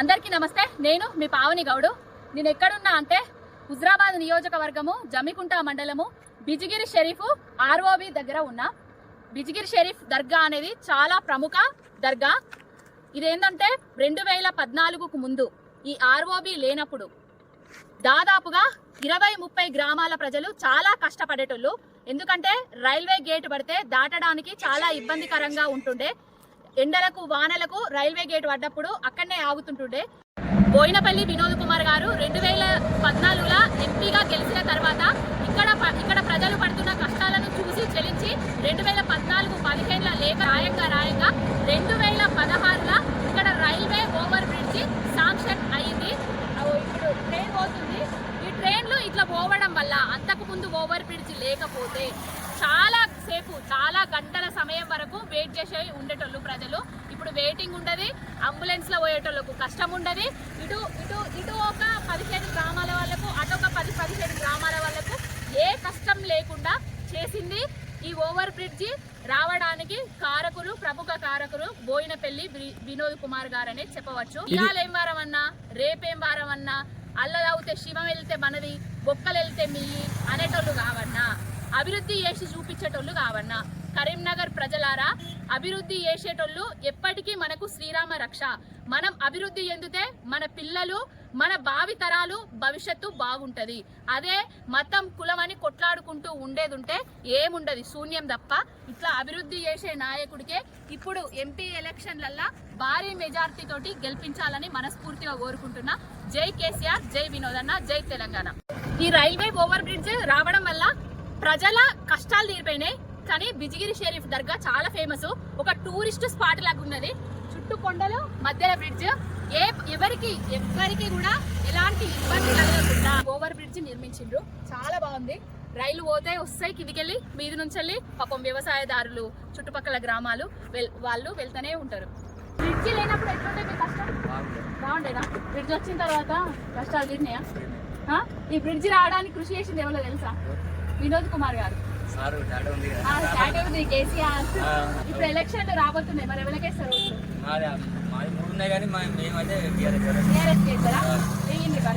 అందరికీ నమస్తే. నేను మీ పావని గౌడు. నేను ఎక్కడున్నా అంటే హుజరాబాద్ నియోజకవర్గము జమ్మికుంట మండలము బిజిగిరి షరీఫ్ ఆర్ఓబి దగ్గర ఉన్నా. బిజిగిరి షరీఫ్ దర్గా అనేది చాలా ప్రముఖ దర్గా. ఇదేంటంటే రెండు వేల పద్నాలుగుకు ముందు ఈ ఆర్ఓబి లేనప్పుడు దాదాపుగా ఇరవై ముప్పై గ్రామాల ప్రజలు చాలా కష్టపడేటోళ్ళు. ఎందుకంటే రైల్వే గేట్ పడితే దాటడానికి చాలా ఇబ్బందికరంగా ఉంటుండే. ఎండలకు వానలకు రైల్వే గేట్ పడ్డప్పుడు అక్కడనే ఆగుతుంటుండే. బోయినపల్లి వినోద్ కుమార్ గారు రెండు వేల పద్నాలుగులో ఎంపీగా గెలిచిన తర్వాత ఇక్కడ ఇక్కడ ప్రజలు పడుతున్న కష్టాలను చూసి చెలించి రెండు వేల పద్నాలుగు పదిహేనుల లేఖ రాయంగా రాయంగా రెండు వేల పదహారులో ఇక్కడ రైల్వే ఓవర్ బ్రిడ్జి శాంక్షన్ అయింది ఇప్పుడు ట్రైన్ పోతుంది. ఈ ట్రైన్లు ఇట్లా పోవడం వల్ల అంతకు ముందు ఓవర్ బ్రిడ్జ్ లేకపోతే చాలా సేపు చాలా గంటల సమయం వరకు వెయిట్ చేసే ఉండేటోళ్ళు ప్రజలు. ఇప్పుడు వెయిటింగ్ ఉండదు అంబులెన్స్లో పోయేటోళ్ళకు కష్టం ఉండదు. ఇటు ఇటు ఇటు ఒక పదిహేను గ్రామాల వాళ్ళకు అటు ఒక పది పదిహేను గ్రామాల వాళ్ళకు ఏ కష్టం లేకుండా చేసింది ఈ ఓవర్ బ్రిడ్జి రావడానికి కారకులు ప్రముఖ కారకులు బోయినపల్లి వినోద్ కుమార్ గారనే చెప్పవచ్చు. ఇవాళ ఏం వారం అన్నా రేపేం వారం అన్నా అల్లదవుతే శివం వెళ్తే మనది బొక్కలు వెళ్తే మిల్లి అనేటోళ్ళు కావన్నా అభివృద్ధి చేసి చూపించేటోళ్ళు కావన్నా. కరీంనగర్ ప్రజలారా అభివృద్ధి చేసేటోళ్ళు ఎప్పటికీ మనకు శ్రీరామ రక్ష. మనం అభివృద్ధి చెందితే మన పిల్లలు మన భావి తరాలు భవిష్యత్తు బాగుంటుంది. అదే మతం కులం అని కొట్లాడుకుంటూ ఉండేదుంటే ఏముండదు? శూన్యం తప్ప ఇట్లా అభివృద్ధి చేసే నాయకుడికే ఇప్పుడు ఎంపీ ఎలక్షన్లల్లా భారీ మెజార్టీ తోటి గెలిపించాలని మనస్ఫూర్తిగా కోరుకుంటున్నా. జై కేసీఆర్ జై వినోదన్న జై తెలంగాణ. ఈ రైల్వే ఓవర్ బ్రిడ్జ్ రావడం వల్ల ప్రజల కష్టాలు తీరిపోయినాయి. కానీ బిజిగిరి షరీఫ్ దర్గా చాలా ఫేమస్. ఒక టూరిస్ట్ స్పాట్ లాగా ఉన్నది. చుట్టూ కొండలు మధ్యలో బ్రిడ్జ్. ఏ ఎవరికి ఎవరికి కూడా ఎలాంటి ఇబ్బంది కలగకుండా ఓవర్ బ్రిడ్జ్ నిర్మించిండ్రు. చాలా బాగుంది. రైలు పోతే వస్తాయి కిందికెళ్ళి మీది నుంచి వెళ్ళి పాపం వ్యవసాయదారులు చుట్టుపక్కల గ్రామాలు వాళ్ళు వెళ్తూనే ఉంటారు. బ్రిడ్జ్ లేనప్పుడు ఎట్లుంటే మీ కష్టం? బాగుండేనా? బ్రిడ్జ్ వచ్చిన తర్వాత కష్టాలు తీరినాయా? ఈ బ్రిడ్జ్ రావడానికి కృషి చేసింది ఎవరో తెలుసా? వినోద్ కుమార్ గారు. ఇప్పుడు ఎలక్షన్లు రాబోతున్నాయి మరి ఎవరికేస్తారు మూడు ఉన్నాయి కానీ మేమైతే టీఆర్ఎస్ వేయండి మరి?